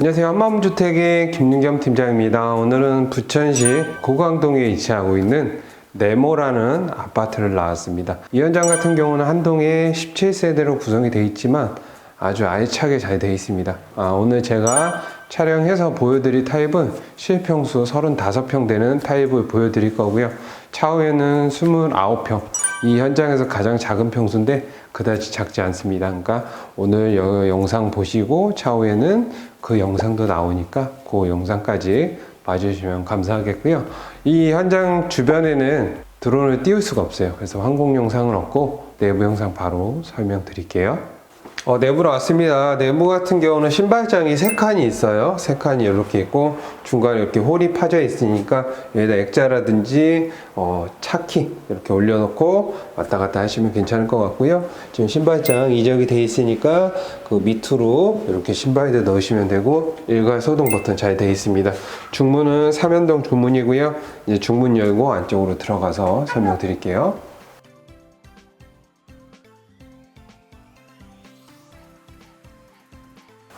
안녕하세요. 한마음주택의 김윤겸 팀장입니다. 오늘은 부천시 고강동에 위치하고 있는 네모라는 아파트를 나왔습니다. 이 현장 같은 경우는 한 동에 17세대로 구성이 되어 있지만 아주 알차게 잘 되어 있습니다. 아, 오늘 제가 촬영해서 보여드릴 타입은 실평수 35평 되는 타입을 보여드릴 거고요. 차후에는 29평. 이 현장에서 가장 작은 평수인데 그다지 작지 않습니다. 그러니까 오늘 여- 영상 보시고 차후에는 그 영상도 나오니까 그 영상까지 봐주시면 감사하겠고요. 이 현장 주변에는 드론을 띄울 수가 없어요. 그래서 항공 영상은 없고 내부 영상 바로 설명드릴게요. 어, 내부로 왔습니다. 내부 같은 경우는 신발장이 세 칸이 있어요. 세 칸이 이렇게 있고 중간에 이렇게 홀이 파져 있으니까 여기다 액자라든지 어, 차키 이렇게 올려놓고 왔다 갔다 하시면 괜찮을 것 같고요. 지금 신발장 이적이 돼 있으니까 그 밑으로 이렇게 신발들 넣으시면 되고 일괄 소동 버튼 잘 돼 있습니다. 중문은 삼연동 중문이고요. 이제 중문 열고 안쪽으로 들어가서 설명드릴게요.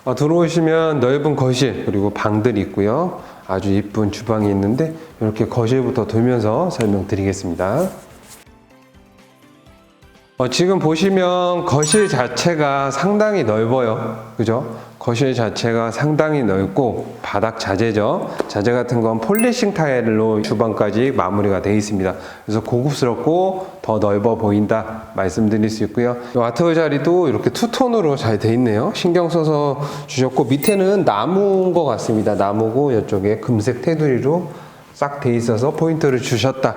어, 들어오시면 넓은 거실 그리고 방들이 있고요. 아주 이쁜 주방이 있는데 이렇게 거실부터 돌면서 설명드리겠습니다. 어, 지금 보시면 거실 자체가 상당히 넓어요. 그죠? 거실 자체가 상당히 넓고 바닥 자재죠. 자재 같은 건 폴리싱 타일로 주방까지 마무리가 되어 있습니다. 그래서 고급스럽고 더 넓어 보인다 말씀드릴 수 있고요. 이 아트홀 자리도 이렇게 투톤으로 잘 되어 있네요. 신경 써서 주셨고 밑에는 나무인 것 같습니다. 나무고 이쪽에 금색 테두리로 싹 돼 있어서 포인트를 주셨다.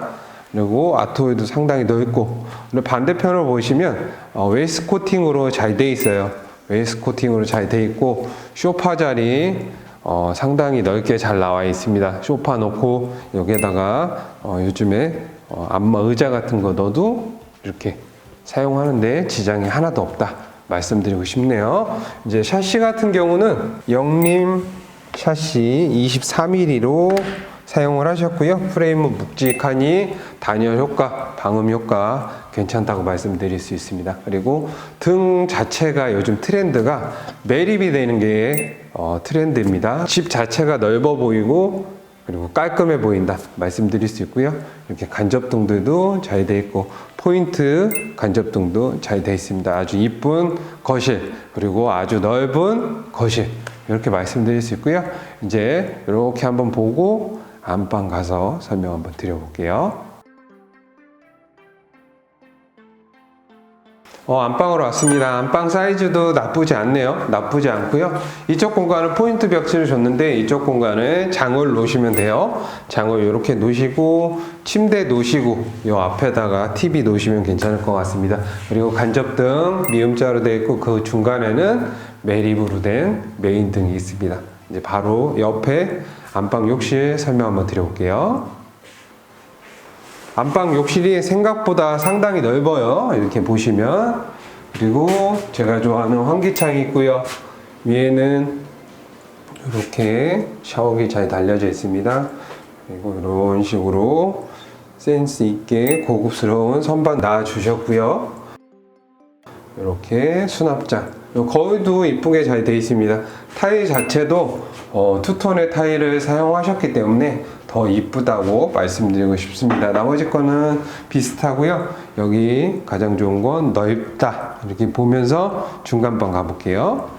그리고 아트홀도 상당히 넓고 반대편을 보시면 어, 웨이스 코팅으로 잘 돼 있어요. 웨이스 코팅으로 잘 돼 있고 쇼파 자리 어, 상당히 넓게 잘 나와 있습니다. 쇼파 놓고 여기에다가 어, 요즘에 어, 안마 의자 같은 거 넣어도 이렇게 사용하는데 지장이 하나도 없다 말씀드리고 싶네요. 이제 샤시 같은 경우는 영림 샤시 23mm로 사용을 하셨고요. 프레임은 묵직하니 단열 효과, 방음 효과 괜찮다고 말씀드릴 수 있습니다. 그리고 등 자체가 요즘 트렌드가 매립이 되는 게 어, 트렌드입니다. 집 자체가 넓어 보이고 그리고 깔끔해 보인다 말씀드릴 수 있고요. 이렇게 간접등들도 잘 돼 있고 포인트 간접등도 잘 돼 있습니다. 아주 이쁜 거실 그리고 아주 넓은 거실 이렇게 말씀드릴 수 있고요. 이제 이렇게 한번 보고 안방 가서 설명 한번 드려볼게요. 어, 안방으로 왔습니다. 안방 사이즈도 나쁘지 않네요. 나쁘지 않고요. 이쪽 공간은 포인트 벽지를 줬는데 이쪽 공간에 장을 놓으시면 돼요. 장을 이렇게 놓으시고 침대 놓으시고 이 앞에다가 TV 놓으시면 괜찮을 것 같습니다. 그리고 간접등 미음자로 되어 있고 그 중간에는 매립으로 된 메인 등이 있습니다. 이제 바로 옆에 안방 욕실 설명 한번 드려볼게요. 안방 욕실이 생각보다 상당히 넓어요. 이렇게 보시면. 그리고 제가 좋아하는 환기창이 있고요. 위에는 이렇게 샤워기 잘 달려져 있습니다. 그리고 이런 식으로 센스 있게 고급스러운 선반 놔주셨고요. 이렇게 수납장. 요 거울도 이쁘게 잘 되어 있습니다. 타일 자체도 어, 투톤의 타일을 사용하셨기 때문에 더 이쁘다고 말씀드리고 싶습니다. 나머지 거는 비슷하고요. 여기 가장 좋은 건 넓다. 이렇게 보면서 중간방 가볼게요.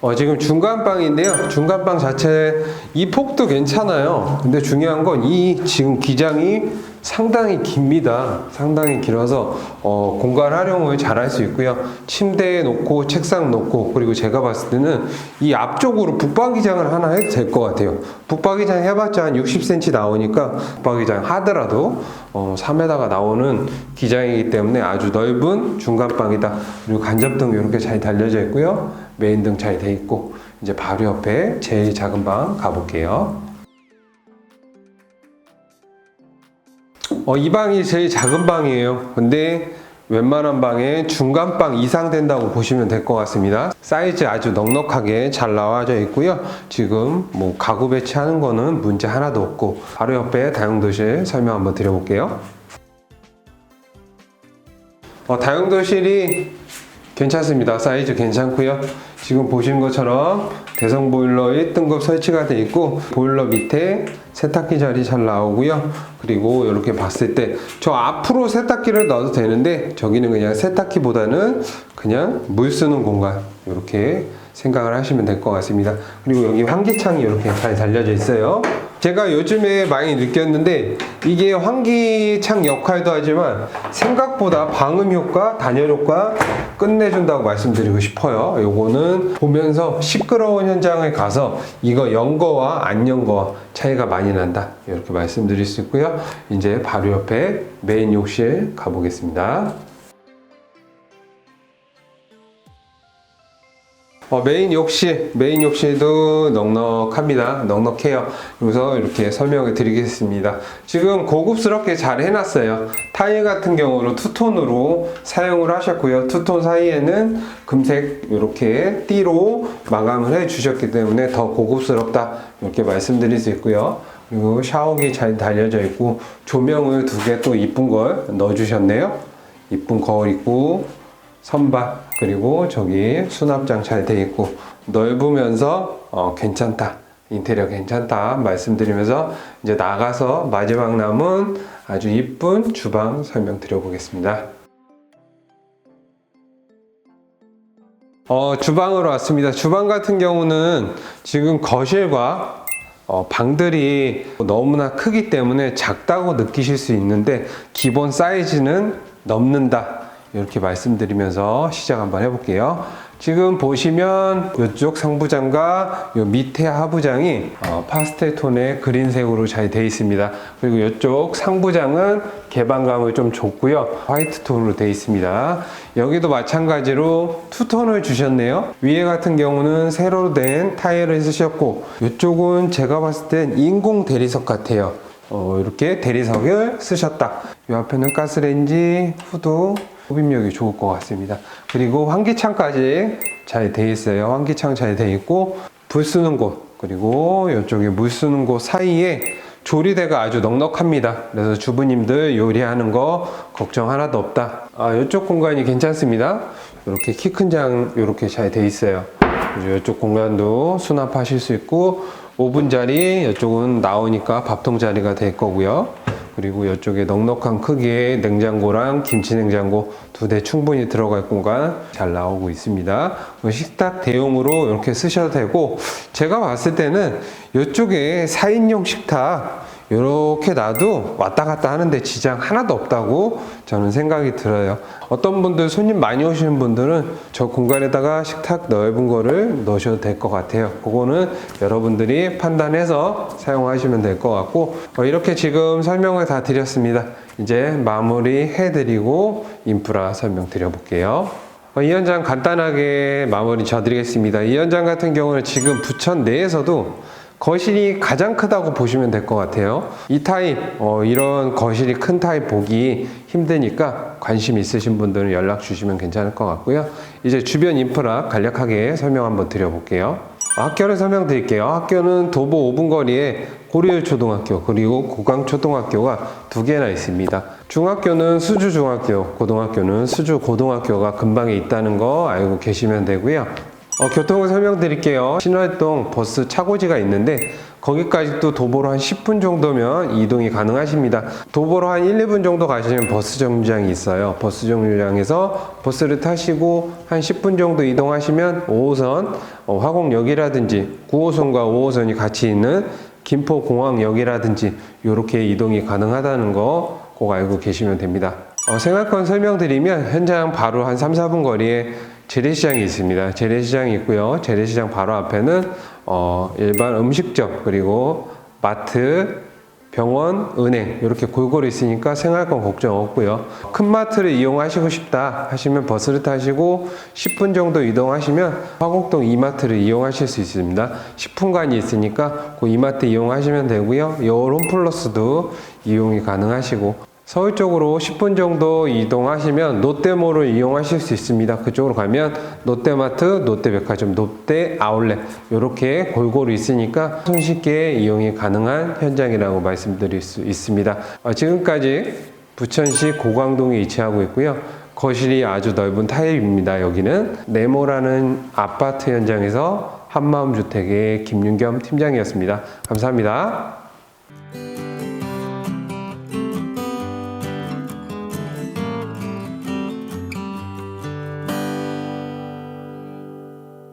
어, 지금 중간방인데요. 중간방 자체 이 폭도 괜찮아요. 근데 중요한 건 이 지금 기장이 상당히 깁니다. 상당히 길어서 어, 공간 활용을 잘 할 수 있고요. 침대에 놓고 책상 놓고 그리고 제가 봤을 때는 이 앞쪽으로 붙박이장을 하나 해도 될 것 같아요. 붙박이장 해봤자 한 60cm 나오니까 붙박이장 하더라도 어, 3m가 나오는 기장이기 때문에 아주 넓은 중간방이다. 그리고 간접등 이렇게 잘 달려져 있고요. 메인 등 잘 돼 있고 이제 바로 옆에 제일 작은 방 가볼게요. 어, 이 방이 제일 작은 방이에요. 근데 웬만한 방에 중간방 이상 된다고 보시면 될 것 같습니다. 사이즈 아주 넉넉하게 잘 나와져 있고요. 지금 뭐 가구 배치하는 거는 문제 하나도 없고 바로 옆에 다용도실 설명 한번 드려볼게요. 어, 다용도실이 괜찮습니다. 사이즈 괜찮고요. 지금 보신 것처럼 대성 보일러 1등급 설치가 되어 있고 보일러 밑에 세탁기 자리 잘 나오고요. 그리고 이렇게 봤을 때 저 앞으로 세탁기를 넣어도 되는데 저기는 그냥 세탁기보다는 그냥 물 쓰는 공간 이렇게 생각을 하시면 될 것 같습니다. 그리고 여기 환기창이 이렇게 잘 달려져 있어요. 제가 요즘에 많이 느꼈는데 이게 환기창 역할도 하지만 생각보다 방음 효과, 단열 효과 끝내준다고 말씀드리고 싶어요. 요거는 보면서 시끄러운 현장에 가서 이거 연 거와 안 연 거와 차이가 많이 난다. 이렇게 말씀드릴 수 있고요. 이제 바로 옆에 메인 욕실 가보겠습니다. 어, 메인 욕실, 메인 욕실도 넉넉합니다. 넉넉해요. 그래서 이렇게 설명을 드리겠습니다. 지금 고급스럽게 잘 해놨어요. 타일 같은 경우는 투톤으로 사용을 하셨고요. 투톤 사이에는 금색 이렇게 띠로 마감을 해 주셨기 때문에 더 고급스럽다. 이렇게 말씀드릴 수 있고요. 그리고 샤워기 잘 달려져 있고 조명을 두 개 또 이쁜 걸 넣어주셨네요. 이쁜 거울 있고 선반 그리고 저기 수납장 잘 돼 있고 넓으면서 어, 괜찮다 인테리어 괜찮다 말씀드리면서 이제 나가서 마지막 남은 아주 이쁜 주방 설명 드려 보겠습니다. 어, 주방으로 왔습니다. 주방 같은 경우는 지금 거실과 어, 방들이 너무나 크기 때문에 작다고 느끼실 수 있는데 기본 사이즈는 넘는다. 이렇게 말씀드리면서 시작 한번 해볼게요. 지금 보시면 이쪽 상부장과 요 밑에 하부장이 어, 파스텔 톤의 그린색으로 잘 되어 있습니다. 그리고 이쪽 상부장은 개방감을 좀 줬고요. 화이트 톤으로 되어 있습니다. 여기도 마찬가지로 투톤을 주셨네요. 위에 같은 경우는 새로 된 타일을 쓰셨고 이쪽은 제가 봤을 땐 인공 대리석 같아요. 어, 이렇게 대리석을 쓰셨다. 이 앞에는 가스레인지, 후드, 흡입력이 좋을 것 같습니다. 그리고 환기창까지 잘 돼 있어요. 환기창 잘 돼 있고 불 쓰는 곳 그리고 이쪽에 물 쓰는 곳 사이에 조리대가 아주 넉넉합니다. 그래서 주부님들 요리하는 거 걱정 하나도 없다. 아, 이쪽 공간이 괜찮습니다. 이렇게 키 큰 장 이렇게 잘 돼 있어요. 이쪽 공간도 수납하실 수 있고 오븐 자리 이쪽은 나오니까 밥통 자리가 될 거고요. 그리고 이쪽에 넉넉한 크기의 냉장고랑 김치 냉장고 두 대 충분히 들어갈 공간 잘 나오고 있습니다. 식탁 대용으로 이렇게 쓰셔도 되고 제가 봤을 때는 이쪽에 4인용 식탁 이렇게 놔도 왔다 갔다 하는데 지장 하나도 없다고 저는 생각이 들어요. 어떤 분들 손님 많이 오시는 분들은 저 공간에다가 식탁 넓은 거를 넣으셔도 될 것 같아요. 그거는 여러분들이 판단해서 사용하시면 될 것 같고 어, 이렇게 지금 설명을 다 드렸습니다. 이제 마무리 해드리고 인프라 설명 드려볼게요. 어, 이 현장 간단하게 마무리 져드리겠습니다. 이 현장 같은 경우는 지금 부천 내에서도 거실이 가장 크다고 보시면 될 것 같아요. 이 타입, 어, 이런 거실이 큰 타입 보기 힘드니까 관심 있으신 분들은 연락 주시면 괜찮을 것 같고요. 이제 주변 인프라 간략하게 설명 한번 드려볼게요. 학교를 설명드릴게요. 학교는 도보 5분 거리에 고리율 초등학교 그리고 고강 초등학교가 두 개나 있습니다. 중학교는 수주 중학교, 고등학교는 수주 고등학교가 근방에 있다는 거 알고 계시면 되고요. 어, 교통을 설명드릴게요. 신월동 버스 차고지가 있는데 거기까지 또 도보로 한 10분 정도면 이동이 가능하십니다. 도보로 한 1, 2분 정도 가시면 버스 정류장이 있어요. 버스 정류장에서 버스를 타시고 한 10분 정도 이동하시면 5호선 어, 화곡역이라든지 9호선과 5호선이 같이 있는 김포공항역이라든지 이렇게 이동이 가능하다는 거 꼭 알고 계시면 됩니다. 어, 생활권 설명드리면 현장 바로 한 3, 4분 거리에 재래시장이 있습니다. 재래시장이 있고요. 재래시장 바로 앞에는 어, 일반 음식점 그리고 마트, 병원, 은행 이렇게 골고루 있으니까 생활권 걱정 없고요. 큰 마트를 이용하시고 싶다 하시면 버스를 타시고 10분 정도 이동하시면 화곡동 이마트를 이용하실 수 있습니다. 10분간이 있으니까 그 이마트 이용하시면 되고요. 여론 플러스도 이용이 가능하시고 서울 쪽으로 10분 정도 이동하시면 롯데몰을 이용하실 수 있습니다. 그쪽으로 가면 롯데마트, 롯데백화점, 롯데 아울렛 이렇게 골고루 있으니까 손쉽게 이용이 가능한 현장이라고 말씀드릴 수 있습니다. 어, 지금까지 부천시 고강동에 위치하고 있고요. 거실이 아주 넓은 타입입니다. 여기는 네모라는 아파트 현장에서 한마음 주택의 김윤겸 팀장이었습니다. 감사합니다.